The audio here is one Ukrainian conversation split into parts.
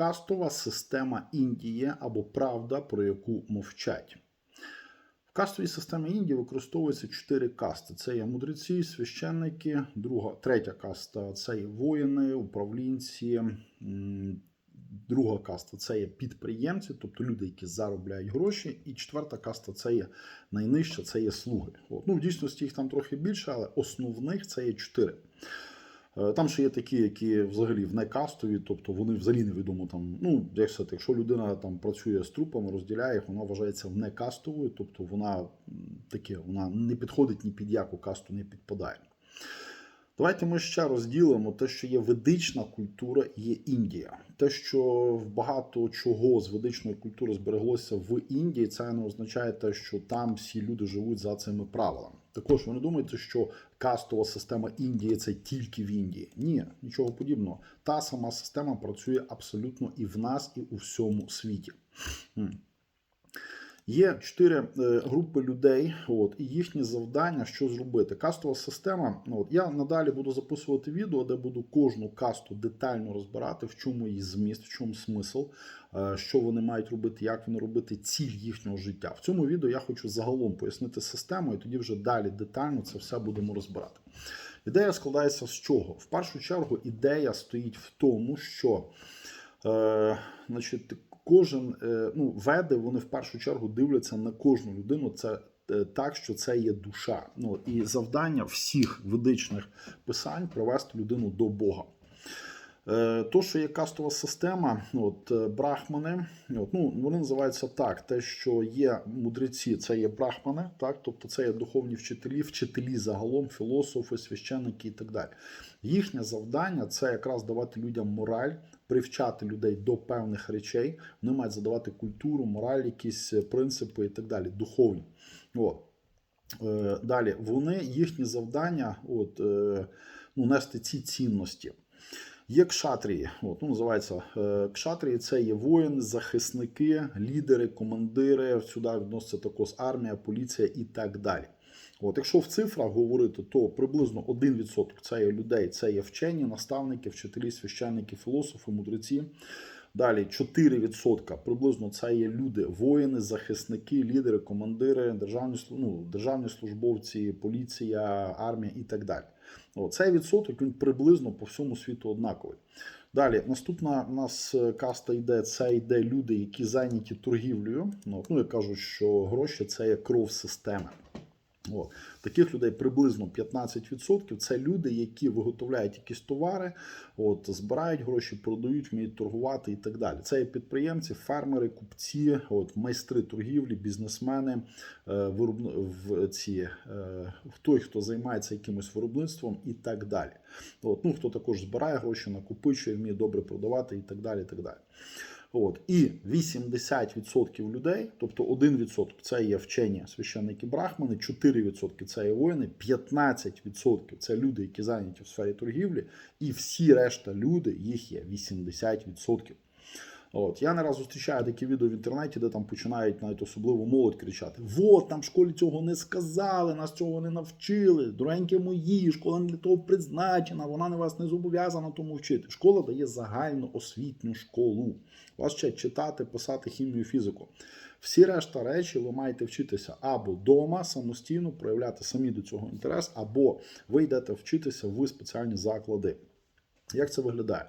Кастова система Індії або правда, про яку мовчать. В кастовій системі Індії використовується чотири касти: це є мудреці, священники, друга, третя каста це є воїни, управлінці. Друга каста це є підприємці, тобто люди, які заробляють гроші. І четверта каста це є найнижча, це є слуги. От. Ну, в дійсності їх там трохи більше, але основних це є чотири. Е, Там ще є такі, які взагалі в некастові, тобто вони взагалі невідомо там. Ну, як сказати, якщо людина там працює з трупами, розділяє їх, вона вважається внекастовою, тобто вона таке, вона не підходить ні під яку касту не підпадає. Давайте ми ще розділимо те, що є ведична культура є Індія. Те, що багато чого з ведичної культури збереглося в Індії, це не означає те, що там всі люди живуть за цими правилами. Також ви не думаєте, що кастова система Індії це тільки в Індії. Ні, нічого подібного. Та сама система працює абсолютно і в нас, і у всьому світі. Є чотири е, групи людей, от, і їхнє завдання, що зробити. Кастова система. ну, От, я надалі буду записувати відео, де буду кожну касту детально розбирати, в чому її зміст, в чому смисл, е, що вони мають робити, як вони робити, ціль їхнього життя. В цьому відео я хочу загалом пояснити систему, і тоді вже далі детально це все будемо розбирати. Ідея складається з чого? В першу чергу, ідея стоїть в тому, що е, значить, кожен е, ну, веди, вони в першу чергу дивляться на кожну людину. Це е, так, що це є душа. Ну, і завдання всіх ведичних писань привести людину до Бога. Е, То, що є кастова система, от е, брахмани, от, ну вони називаються так: те, що є мудреці, це є брахмани, так, тобто це є духовні вчителі, вчителі загалом, філософи, священники і так далі. Їхнє завдання це якраз давати людям мораль, привчати людей до певних речей. Вони мають задавати культуру, мораль, якісь е, принципи і так далі, духовні. От. Далі вони їхні завдання, от, ну, нести ці цінності. Є кшатрії, от, ну, називається е, кшатрії, це є воїни, захисники, лідери, командири. Сюди відноситься також армія, поліція і так далі. От, якщо в цифрах говорити, то приблизно 1% це є людей, це є вчені, наставники, вчителі, священники, філософи, мудреці. Далі 4% приблизно це є люди, воїни, захисники, лідери, командири, державні, ну, державні службовці, поліція, армія і так далі. О, цей відсоток він приблизно по всьому світу однаковий. Далі, наступна у нас е, каста йде, це йде люди, які зайняті торгівлею. Ну, ну я кажу, що гроші це є кров системи. От. Таких людей приблизно 15%. Це люди, які виготовляють якісь товари, от, збирають гроші, продають, вміють торгувати і так далі. Це є підприємці, фермери, купці, от, майстри торгівлі, бізнесмени, е, виробни... в ці, е, той, хто займається якимось виробництвом і так далі. От, ну, хто також збирає гроші, накопичує, вміє добре продавати і так далі. І так далі. От. І 80% людей, тобто 1% це є вчені священники брахмани, 4% це є воїни, 15% це люди, які зайняті в сфері торгівлі, і всі решта люди, їх є 80%. От я не раз зустрічаю такі відео в інтернеті, де там починають навіть особливо молодь кричати: Вот, там в школі цього не сказали, нас цього не навчили. Доренькі мої, школа не для того призначена, вона не вас не зобов'язана тому вчити. Школа дає загальну освітню школу. Вас вчать читати, писати хімію, фізику. Всі решта речі ви маєте вчитися або вдома самостійно проявляти самі до цього інтерес, або ви йдете вчитися в спеціальні заклади. Як це виглядає?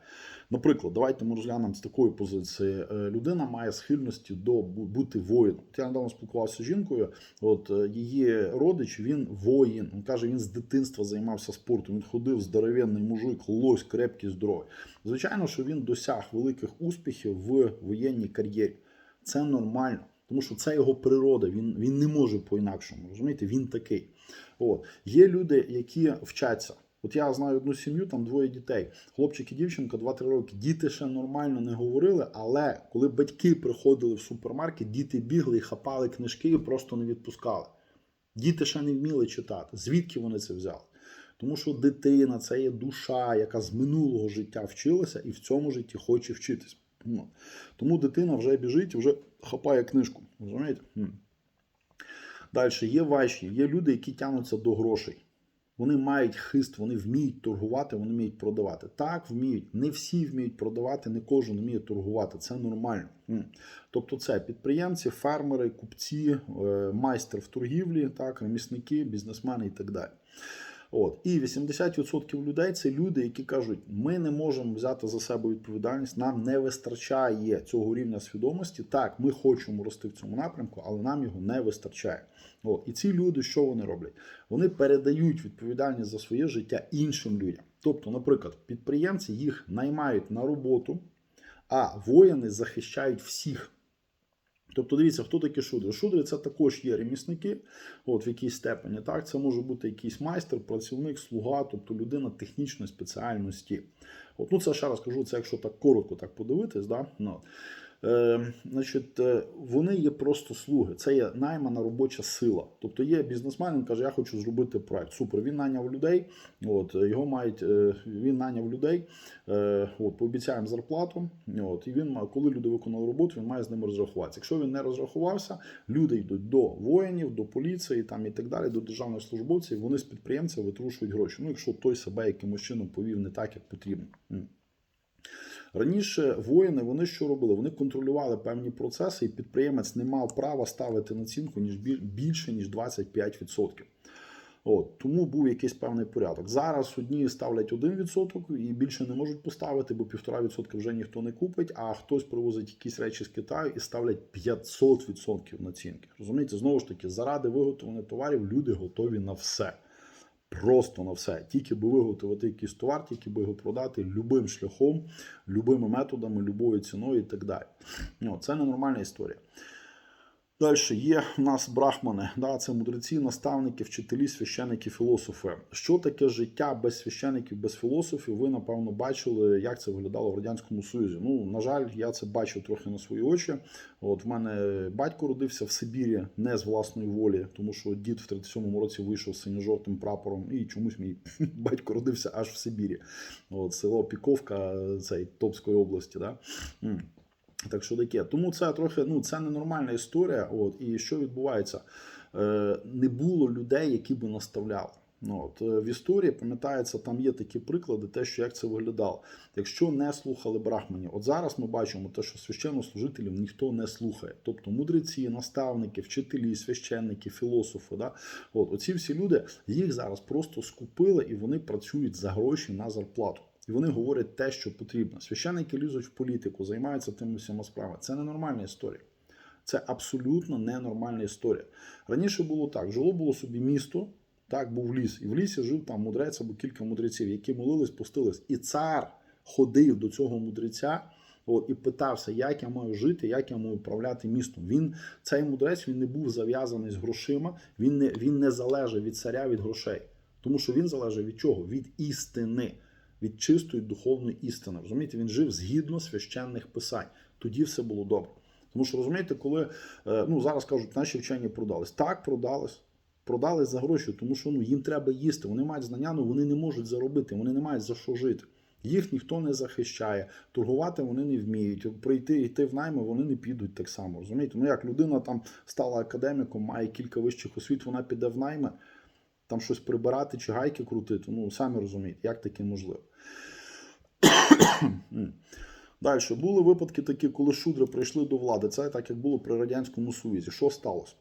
Наприклад, давайте ми розглянемо з такої позиції. Е, Людина має схильності до бути воїном. Я недавно спілкувався з жінкою. От е, її родич, він воїн. Він каже, він з дитинства займався спортом. Він ходив здоровенний мужик, лось, крепкий, здоровий. Звичайно, що він досяг великих успіхів в воєнній кар'єрі. Це нормально. Тому що це його природа, він, він не може по-інакшому. Розумієте, він такий. От. Є люди, які вчаться. От я знаю одну сім'ю, там двоє дітей. Хлопчик і дівчинка 2-3 роки. Діти ще нормально не говорили, але коли батьки приходили в супермаркет, діти бігли і хапали книжки і просто не відпускали. Діти ще не вміли читати. Звідки вони це взяли? Тому що дитина це є душа, яка з минулого життя вчилася і в цьому житті хоче вчитись. Ну, Тому дитина вже біжить і вже хапає книжку. Розумієте? Далі є важчі, є люди, які тягнуться до грошей. Вони мають хист, вони вміють торгувати, вони вміють продавати. Так, вміють. Не всі вміють продавати, не кожен вміє торгувати. Це нормально. Тобто, це підприємці, фермери, купці, е, майстер в торгівлі, так, ремісники, бізнесмени і так далі. От і 80% людей це люди, які кажуть, ми не можемо взяти за себе відповідальність, нам не вистачає цього рівня свідомості. Так, ми хочемо рости в цьому напрямку, але нам його не вистачає. От і ці люди, що вони роблять? Вони передають відповідальність за своє життя іншим людям. Тобто, наприклад, підприємці їх наймають на роботу, а воїни захищають всіх. Тобто, дивіться, хто такі шудри? Шудри це також є ремісники, от в якійсь степені. Так, це може бути якийсь майстер, працівник, слуга, тобто людина технічної спеціальності. От, ну це ще раз кажу, це якщо так коротко так подивитись, да? ну, е, значить, е, вони є просто слуги, це є наймана робоча сила. Тобто є бізнесмен, він каже, я хочу зробити проект. Супер, він найняв людей, от, його мають, е, він найняв людей, е, от, пообіцяємо зарплату. От, і він, коли люди виконали роботу, він має з ними розрахуватися. Якщо він не розрахувався, люди йдуть до воїнів, до поліції там, і так далі, до державних службовців, вони з підприємця витрушують гроші. Ну, якщо той себе якимось чином повів не так, як потрібно. Раніше воїни вони що робили? Вони контролювали певні процеси, і підприємець не мав права ставити націнку ніж біль- більше ніж 25%. От, тому був якийсь певний порядок. Зараз одні ставлять 1% і більше не можуть поставити, бо 1,5% вже ніхто не купить, а хтось привозить якісь речі з Китаю і ставлять 500% націнки. Розумієте, знову ж таки, заради виготовлення товарів люди готові на все. Просто на все. Тільки би виготовити якийсь товар, тільки би його продати любим шляхом, любими методами, любою ціною і так далі. Ну, це ненормальна історія. Далі є в нас брахмани, да, це мудреці, наставники, вчителі, священники, філософи. Що таке життя без священиків, без філософів? Ви напевно бачили, як це виглядало в радянському союзі. Ну на жаль, я це бачив трохи на свої очі. От в мене батько родився в Сибірі не з власної волі, тому що дід в 37-му році вийшов з синьо-жовтим прапором, і чомусь мій батько родився аж в Сибірі. От село Піковка, цей Топської області. Да? Так що таке. Тому це трохи ну, це ненормальна історія. От, і що відбувається? Е, не було людей, які би наставляли. Ну, от, е, в історії пам'ятається, там є такі приклади, те, що як це виглядало. Якщо не слухали брахманів, от зараз ми бачимо те, що священнослужителів ніхто не слухає. Тобто мудреці, наставники, вчителі, священники, філософи. Да? От, оці всі люди їх зараз просто скупили і вони працюють за гроші на зарплату. І вони говорять те, що потрібно. Священники лізуть в політику, займаються тими всіма справами. Це ненормальна історія. Це абсолютно ненормальна історія. Раніше було так: жило було собі місто, так, був ліс, і в лісі жив там мудрець або кілька мудреців, які молились, постились. І цар ходив до цього мудреця. От, і питався, як я маю жити, як я маю управляти містом. Він цей мудрець він не був зав'язаний з грошима, він не він не залежав від царя від грошей, тому що він залежав від чого? Від істини від чистої духовної істини. Розумієте, він жив згідно священних писань. Тоді все було добре. Тому що розумієте, коли е, ну зараз кажуть, наші вчені продались. Так, продались. Продались за гроші, тому що ну їм треба їсти. Вони мають знання, але вони не можуть заробити, вони не мають за що жити. Їх ніхто не захищає, торгувати вони не вміють. Прийти йти в найми вони не підуть так само. Розумієте? Ну як людина там стала академіком, має кілька вищих освіт, вона піде в найми, там щось прибирати чи гайки крутити. Ну самі розумієте, як таке можливо. Далі були випадки такі, коли шудри прийшли до влади. Це так як було при радянському союзі. Що сталося?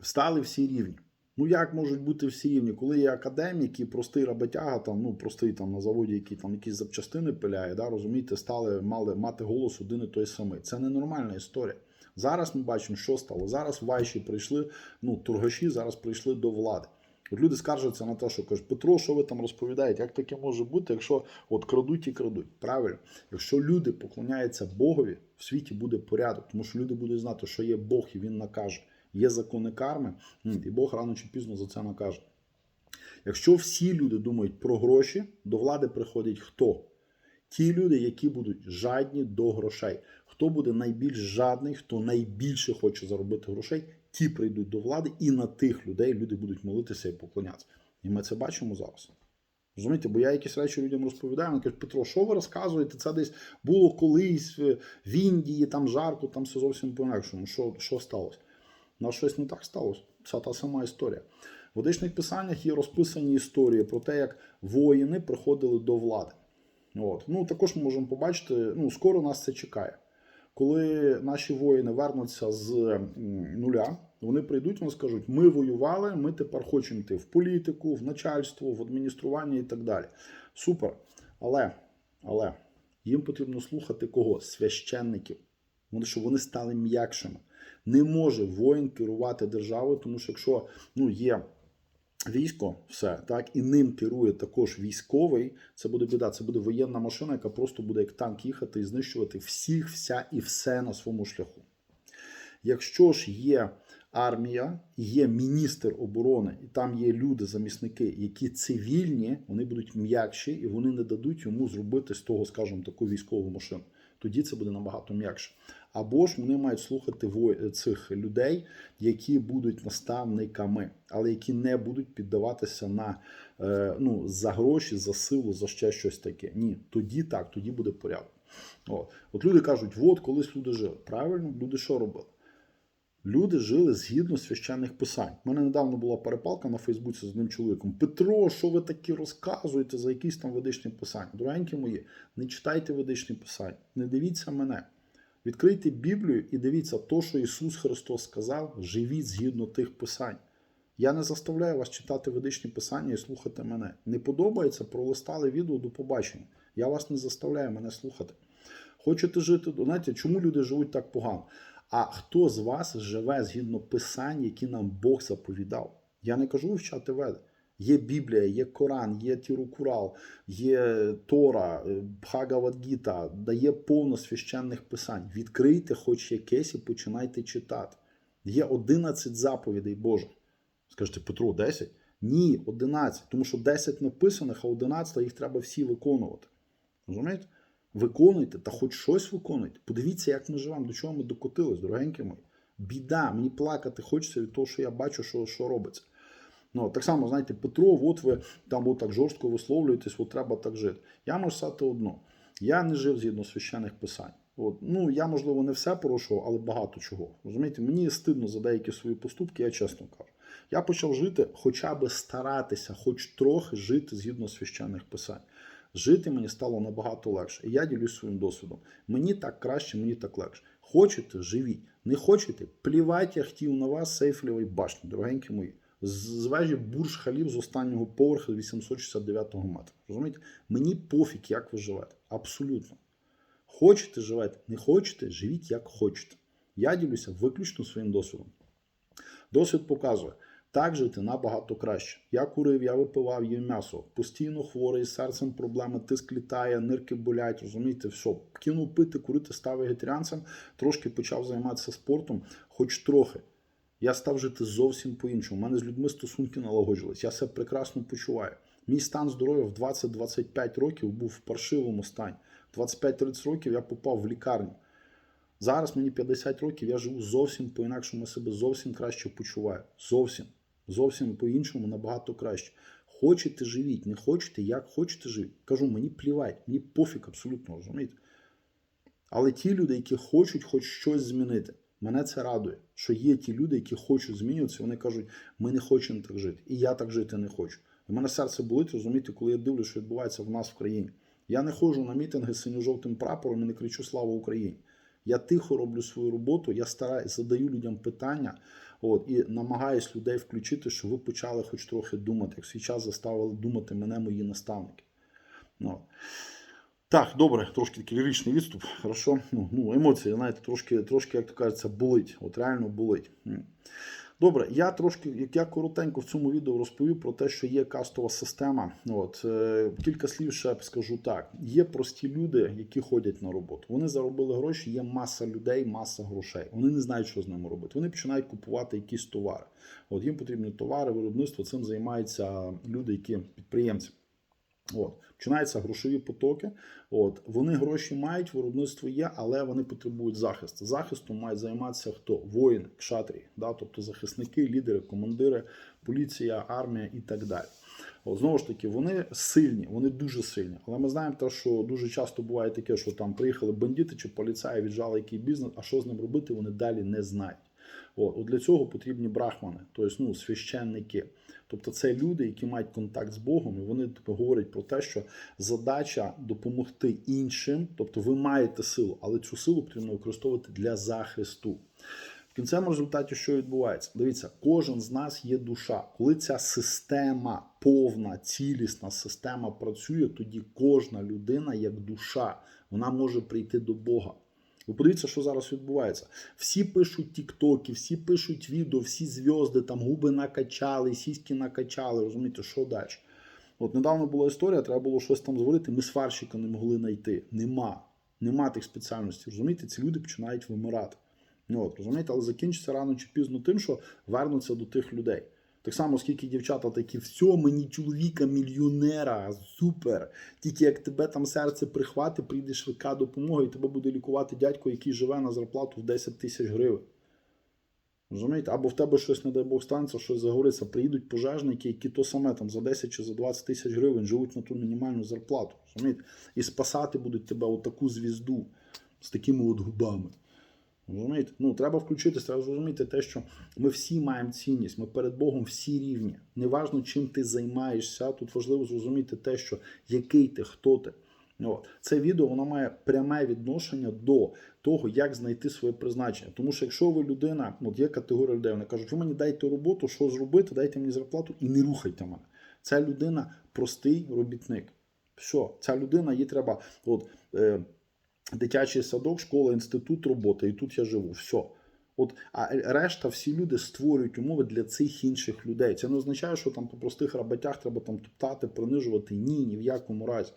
Встали всі рівні. Ну як можуть бути всі рівні? Коли є академік і простий роботяга, там ну простий там на заводі, який там якісь запчастини пиляє, да, розумієте, стали мали мати голос один і той самий. Це ненормальна історія. Зараз ми бачимо, що стало. Зараз вайші прийшли, ну торгаші зараз прийшли до влади. От люди скаржаться на те, що кажуть, Петро, що ви там розповідаєте? Як таке може бути, якщо от крадуть і крадуть? Правильно, якщо люди поклоняються Богові, в світі буде порядок, тому що люди будуть знати, що є Бог і він накаже. Є закони карми, і Бог рано чи пізно за це накаже. Якщо всі люди думають про гроші, до влади приходять хто? Ті люди, які будуть жадні до грошей. Хто буде найбільш жадний, хто найбільше хоче заробити грошей, ті прийдуть до влади, і на тих людей люди будуть молитися і поклонятися. І ми це бачимо зараз. Розумієте, бо я якісь речі людям розповідаю, вони кажуть, Петро, що ви розказуєте? Це десь було колись в Індії, там жарко, там все зовсім по-інакшому. Що, що сталося? У нас щось не так сталося. Це та сама історія. В ведичних писаннях є розписані історії про те, як воїни приходили до влади. От. Ну, також ми можемо побачити, ну, скоро нас це чекає. Коли наші воїни вернуться з нуля, вони прийдуть, вони скажуть: ми воювали, ми тепер хочемо йти в політику, в начальство, в адміністрування і так далі. Супер. Але, але їм потрібно слухати кого? Священників. Вони щоб вони стали м'якшими. Не може воїн керувати державою, тому що якщо ну, є військо, все так, і ним керує також військовий, це буде біда. Це буде воєнна машина, яка просто буде як танк їхати і знищувати всіх, вся і все на своєму шляху. Якщо ж є армія, є міністр оборони, і там є люди, замісники, які цивільні, вони будуть м'якші і вони не дадуть йому зробити з того, скажімо, таку військову машину. Тоді це буде набагато м'якше. Або ж вони мають слухати цих людей, які будуть наставниками, але які не будуть піддаватися на е, ну, за гроші, за силу, за ще щось таке. Ні, тоді так, тоді буде порядок. О, от люди кажуть, от колись люди жили. Правильно, люди що робили? Люди жили згідно священних писань. У мене недавно була перепалка на Фейсбуці з одним чоловіком. Петро, що ви такі розказуєте за якісь там ведичні писання? Дорогенькі мої, не читайте ведичні писання, не дивіться мене. Відкрийте Біблію і дивіться то, що Ісус Христос сказав, живіть згідно тих писань. Я не заставляю вас читати ведичні писання і слухати мене. Не подобається, пролистали відео до побачення. Я вас не заставляю мене слухати. Хочете жити, знаєте, чому люди живуть так погано? А хто з вас живе згідно писань, які нам Бог заповідав? Я не кажу вивчати веди. Є Біблія, є Коран, є Тірукурал, є Тора, е, Бхагавадгіта, дає повно священних писань. Відкрийте хоч якесь і починайте читати. Є 11 заповідей Божих. Скажете, Петро, 10? Ні, 11. Тому що 10 написаних, а 11 їх треба всі виконувати. Розумієте? Виконуйте та хоч щось виконуйте. Подивіться, як ми живемо, до чого ми докотились, дорогенькі мої. Біда, мені плакати хочеться від того, що я бачу, що, що робиться. Ну, так само, знаєте, Петро, от ви там от так жорстко висловлюєтесь, от треба так жити. Я можу сказати одно: я не жив згідно священних писань. От, ну, я, можливо, не все порушував, але багато чого. Розумієте, мені стидно за деякі свої поступки, я чесно кажу. Я почав жити, хоча би старатися, хоч трохи жити згідно священних писань. Жити мені стало набагато легше. І я ділюсь своїм досвідом. Мені так краще, мені так легше. Хочете, живіть. Не хочете, плівайте, я хотів на вас сейфлівої башні, дорогенькі мої. З- вежі Бурж Халів з останнього поверху 869-го метра. Розумієте? Мені пофіг, як ви живете. Абсолютно. Хочете, живете, не хочете, живіть як хочете. Я ділюся виключно своїм досвідом. Досвід показує, так жити набагато краще. Я курив, я випивав, їв м'ясо. Постійно хворий, з серцем проблеми, тиск літає, нирки болять, розумієте, все. Кинув пити, курити, став вегетаріанцем, трошки почав займатися спортом, хоч трохи. Я став жити зовсім по-іншому. У мене з людьми стосунки налагоджувалися. Я себе прекрасно почуваю. Мій стан здоров'я в 20-25 років був в паршивому стані. 25-30 років я попав в лікарню. Зараз мені 50 років, я живу зовсім по-інакшому, себе зовсім краще почуваю. Зовсім. Зовсім по-іншому, набагато краще. Хочете живіть, не хочете, як хочете живіть. Кажу, мені плівать, мені пофіг абсолютно, розумієте? Але ті люди, які хочуть хоч щось змінити, мене це радує, що є ті люди, які хочуть змінюватися, вони кажуть, ми не хочемо так жити. І я так жити не хочу. У мене серце болить, розумієте, коли я дивлюся, що відбувається в нас в країні. Я не ходжу на мітинги з синьо-жовтим прапором і не кричу Слава Україні. Я тихо роблю свою роботу, я стараюсь, задаю людям питання от, і намагаюсь людей включити, щоб ви почали хоч трохи думати, як свій час заставили думати мене мої наставники. Ну. Так, добре, трошки такий ліричний відступ. Хорошо. Ну, ну, емоції, знаєте, трошки, трошки, як то кажеться, болить. От реально болить. Добре, я трошки, як я коротенько в цьому відео розповів про те, що є кастова система. От е, кілька слів ще скажу так: є прості люди, які ходять на роботу. Вони заробили гроші, є маса людей, маса грошей. Вони не знають, що з ними робити. Вони починають купувати якісь товари. От їм потрібні товари, виробництво. Цим займаються люди, які підприємці. От починаються грошові потоки. От вони гроші мають, виробництво є, але вони потребують захисту. Захистом мають займатися хто? Воїни, кшатрії, да? тобто захисники, лідери, командири, поліція, армія і так далі. От, знову ж таки, вони сильні, вони дуже сильні. Але ми знаємо, те, що дуже часто буває таке, що там приїхали бандити чи поліцаї, віджали який бізнес, а що з ним робити, вони далі не знають. От, от для цього потрібні брахмани, тобто ну, священники. Тобто це люди, які мають контакт з Богом, і вони типу, говорять про те, що задача допомогти іншим, тобто ви маєте силу, але цю силу потрібно використовувати для захисту. В кінцевому результаті, що відбувається? Дивіться, кожен з нас є душа. Коли ця система, повна, цілісна система працює, тоді кожна людина як душа, вона може прийти до Бога. Ви подивіться, що зараз відбувається. Всі пишуть тіктоки, всі пишуть відео, всі зв'язки, там губи накачали, сіськи накачали. Розумієте, що далі? От недавно була історія, треба було щось там зварити, ми сварщика не могли знайти. Нема. Нема тих спеціальностей. Розумієте, ці люди починають вимирати. Ну, от, розумієте, але закінчиться рано чи пізно тим, що вернуться до тих людей. Так само, скільки дівчата такі, все, мені чоловіка мільйонера, супер. Тільки як тебе там серце прихвати, прийде швидка допомога, і тебе буде лікувати дядько, який живе на зарплату в 10 тисяч гривень. Розумієте? Або в тебе щось, не дай Бог, станеться, щось загориться, приїдуть пожежники, які то саме там за 10 чи за 20 тисяч гривень живуть на ту мінімальну зарплату. Розумієте? І спасати будуть тебе отаку звізду з такими от губами. Розумієте? Ну, треба включитися, треба зрозуміти те, що ми всі маємо цінність, ми перед Богом всі рівні. Неважно, чим ти займаєшся. Тут важливо зрозуміти те, що який ти, хто ти. От. Це відео воно має пряме відношення до того, як знайти своє призначення. Тому що якщо ви людина, от є категорія людей, вони кажуть, ви мені дайте роботу, що зробити, дайте мені зарплату і не рухайте мене. Ця людина простий робітник. Все, ця людина, їй треба. от, е, дитячий садок, школа, інститут, робота, і тут я живу. Все. От, а решта всі люди створюють умови для цих інших людей. Це не означає, що там по простих роботях треба там топтати, принижувати. Ні, ні в якому разі.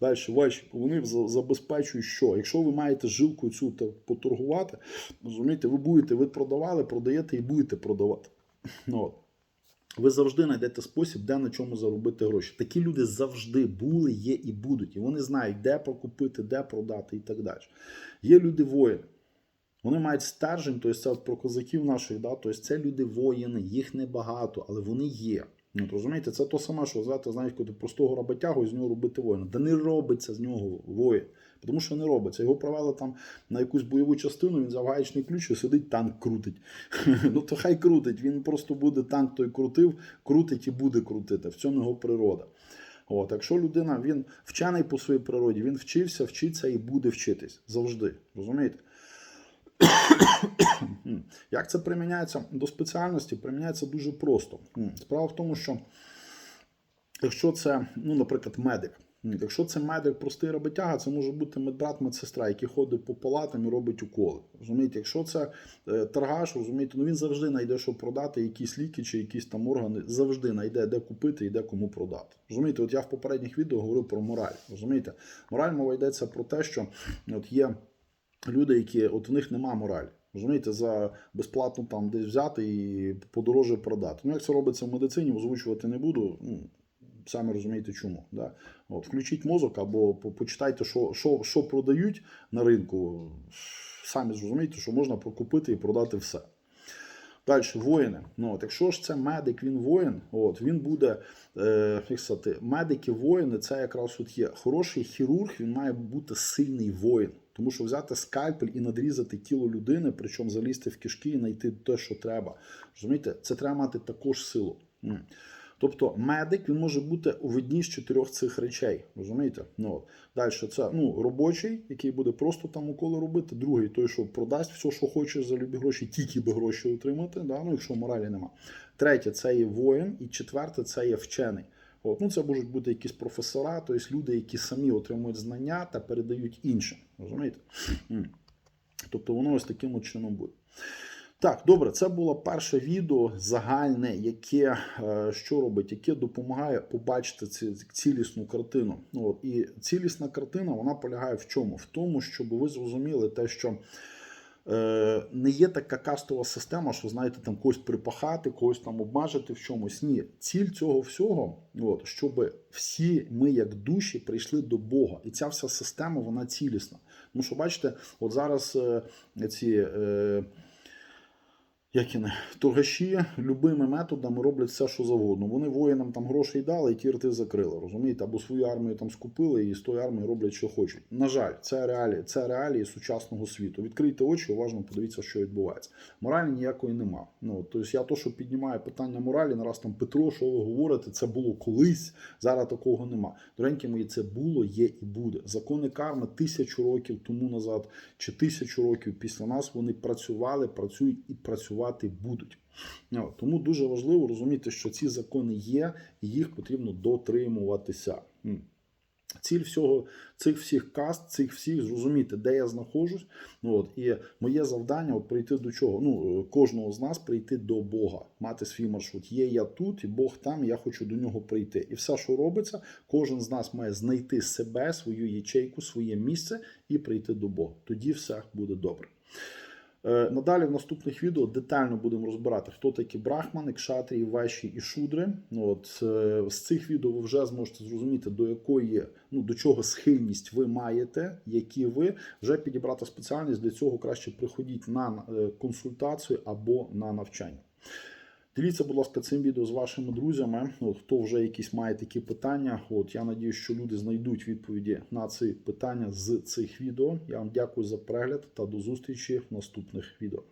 Далі ваші вони забезпечують, що якщо ви маєте жилку цю та поторгувати, розумієте, ви будете, ви продавали, продаєте і будете продавати. Ну, от. Ви завжди знайдете спосіб, де на чому заробити гроші. Такі люди завжди були, є і будуть. І вони знають, де покупити, де продати і так далі. Є люди воїни. Вони мають стержень, тобто це про козаків наших, да? тобто це люди воїни, їх небагато, але вони є. Ну, от розумієте, це то саме, що взяти, знаєте, коли простого роботягу і з нього робити воїна. Да не робиться з нього воїн. Тому що не робиться. Його провели там на якусь бойову частину, він взяв гаєчний ключ і сидить, танк крутить. ну то хай крутить. Він просто буде танк той крутив, крутить і буде крутити. В цьому його природа. От, якщо людина він вчений по своїй природі, він вчився, вчиться і буде вчитись завжди. Розумієте? Як це приміняється до спеціальності? Приміняється дуже просто. Справа в тому, що якщо це, ну, наприклад, медик. Якщо це медик простий роботяга, це може бути медбрат, медсестра, який ходить по палатам і робить уколи. Розумієте, якщо це е, торгаш, розумієте, ну він завжди знайде, що продати, якісь ліки чи якісь там органи, завжди знайде, де купити і де кому продати. Розумієте, от я в попередніх відео говорив про мораль. Розумієте, мораль мова йдеться про те, що от є люди, які от в них нема моралі. Розумієте, за безплатно там десь взяти і подорожче продати. Ну, як це робиться в медицині, озвучувати не буду. Ну, самі розумієте чому. Да? От, включіть мозок або почитайте, що, що, що продають на ринку. Самі зрозумієте, що можна прокупити і продати все. Далі, воїни. Ну, от, якщо ж це медик, він воїн, от, він буде, е, сказати, медики, воїни, це якраз от є. Хороший хірург, він має бути сильний воїн. Тому що взяти скальпель і надрізати тіло людини, причому залізти в кишки і знайти те, що треба. Розумієте, це треба мати також силу. Тобто медик він може бути у одній з чотирьох цих речей. Розумієте? Ну, от. Далі це ну, робочий, який буде просто там уколи робити. Другий той, що продасть все, що хоче за любі гроші, тільки би гроші отримати, да? ну, якщо моралі нема. Третє це є воїн, і четверте це є вчений. От, ну, це можуть бути якісь професора, тобто люди, які самі отримують знання та передають іншим. Розумієте? Тобто воно ось таким чином буде. Так, добре, це було перше відео загальне, яке е, що робить, яке допомагає побачити ці, цілісну картину. Ну, от, і цілісна картина вона полягає в чому? В тому, щоб ви зрозуміли те, що не є така кастова система, що знаєте, там когось припахати, когось там обмежити в чомусь. Ні, ціль цього всього, от, щоб всі ми, як душі, прийшли до Бога. І ця вся система вона цілісна. Ну що бачите, от зараз е, ці. Е, як і не торгаші любими методами роблять все, що завгодно. Вони воїнам там грошей дали і ті рти закрили. Розумієте, або свою армію там скупили і з тої армії роблять, що хочуть. На жаль, це реалії, це реалії сучасного світу. Відкрийте очі, уважно подивіться, що відбувається. Моралі ніякої нема. Ну тобто я то, що піднімаю питання моралі, нараз там Петро, що ви говорите, це було колись. Зараз такого нема. Доренькі мої, це було, є і буде. Закони карми тисячу років тому назад чи тисячу років після нас вони працювали, працюють і працювати будуть. Ну, Тому дуже важливо розуміти, що ці закони є, і їх потрібно дотримуватися. Ціль всього цих всіх каст, цих всіх зрозуміти, де я знаходжусь. Ну, от, і моє завдання от прийти до чого? Ну, е, кожного з нас прийти до Бога, мати свій маршрут. Є я тут, і Бог там, і я хочу до нього прийти. І все, що робиться, кожен з нас має знайти себе, свою ячейку, своє місце і прийти до Бога. Тоді все буде добре. Е, Надалі в наступних відео детально будемо розбирати, хто такі брахмани, кшатрії, вайші і шудри. От е, з цих відео ви вже зможете зрозуміти, до якої ну до чого схильність ви маєте, які ви вже підібрати спеціальність. Для цього краще приходіть на е, консультацію або на навчання. Діліться, будь ласка, цим відео з вашими друзями. От, хто вже якісь має такі питання. От я надію, що люди знайдуть відповіді на ці питання з цих відео. Я вам дякую за перегляд та до зустрічі в наступних відео.